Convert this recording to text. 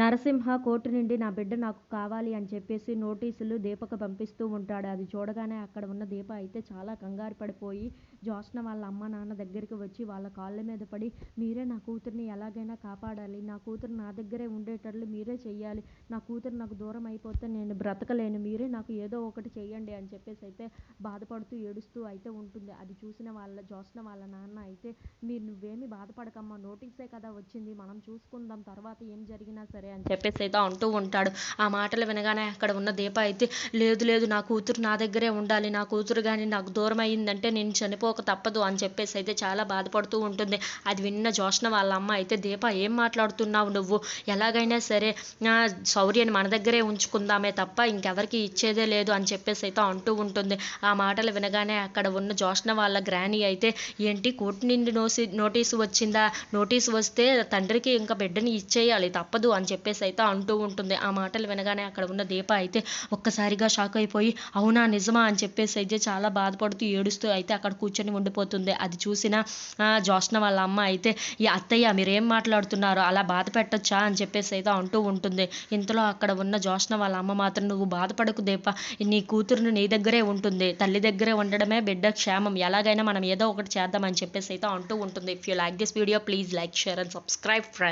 Narasimha court నుండి నా బిడ్డ నాకు కావాలి అని చెప్పేసి నోటీసులు దీపకు పంపిస్తూ ఉంటాడు. అది చూడగానే అక్కడ ఉన్న దీప అయితే చాలా కంగారు పడిపోయి జోష్న వాళ్ళ అమ్మ నాన్న దగ్గరికి వచ్చి వాళ్ళ కాళ్ళ మీద పడి మీరే నా కూతుర్ని ఎలాగైనా కాపాడాలి. నా కూతురు నా దగ్గరే ఉండేటట్లు మీరే చెయ్యాలి. నా కూతురు నాకు దూరం అయిపోతే నేను బ్రతకలేను. మీరే నాకు ఏదో ఒకటి చేయండి అని చెప్పేసి అయితే బాధపడుతూ ఏడుస్తూ అయితే ఉంటుంది. అది చూసిన వాళ్ళ జోష్న వాళ్ళ నాన్న అయితే మీరు నువ్వేమి బాధపడకమ్మా. నోటీసే కదా వచ్చింది. మనం చూసుకుందాం తర్వాత ఏం జరిగినా సరే. అని చెప్పేసి అయితే అంటూ ఉంటాడు. ఆ మాటలు వినగానే అక్కడ ఉన్న దీప అయితే లేదు లేదు నా కూతురు నా దగ్గరే ఉండాలి నా కూతురు కానీ నాకు దూరం అయ్యిందంటే నేను చనిపోక తప్పదు అని చెప్పేసి అయితే చాలా బాధపడుతూ ఉంటుంది. అది విన్న జోష్న వాళ్ళ అమ్మ అయితే దీప ఏం మాట్లాడుతున్నావు నువ్వు? ఎలాగైనా సరే నా శౌర్యని మన దగ్గరే ఉంచుకుందామే తప్ప ఇంకెవరికి ఇచ్చేదే లేదు అని చెప్పేసి అయితే అంటూ ఉంటుంది. ఆ మాటలు వినగానే అక్కడ ఉన్న జోష్న వాళ్ళ గ్రాని అయితే ఏంటి కోర్టు నుండి నోసి నోటీసు వచ్చిందా? నోటీసు వస్తే తండ్రికి ఇంకా బిడ్డని ఇచ్చేయాలి తప్పదు అని చెప్పేసి అయితే అంటూ ఉంటుంది. ఆ మాటలు వినగానే అక్కడ ఉన్న దీప అయితే ఒక్కసారిగా షాక్ అయిపోయి అవునా నిజమా అని చెప్పేసి అయితే చాలా బాధపడుతూ ఏడుస్తూ అయితే అక్కడ కూర్చొని ఉండిపోతుంది. అది చూసిన జోష్న వాళ్ళ అమ్మ అయితే ఈ అత్తయ్య మీరేం మాట్లాడుతున్నారు? అలా బాధ పెట్టొచ్చా? అని చెప్పేసి అయితే అంటూ ఉంటుంది. ఇంతలో అక్కడ ఉన్న జోష్న వాళ్ళ అమ్మ మాత్రం నువ్వు బాధపడకు దీప. నీ కూతురును నీ దగ్గరే ఉంటుంది. తల్లి దగ్గరే ఉండడమే బిడ్డ క్షేమం. ఎలాగైనా మనం ఏదో ఒకటి చేద్దామని చెప్పేసి అయితే అంటూ ఉంటుంది. If you like this video please like share and subscribe friends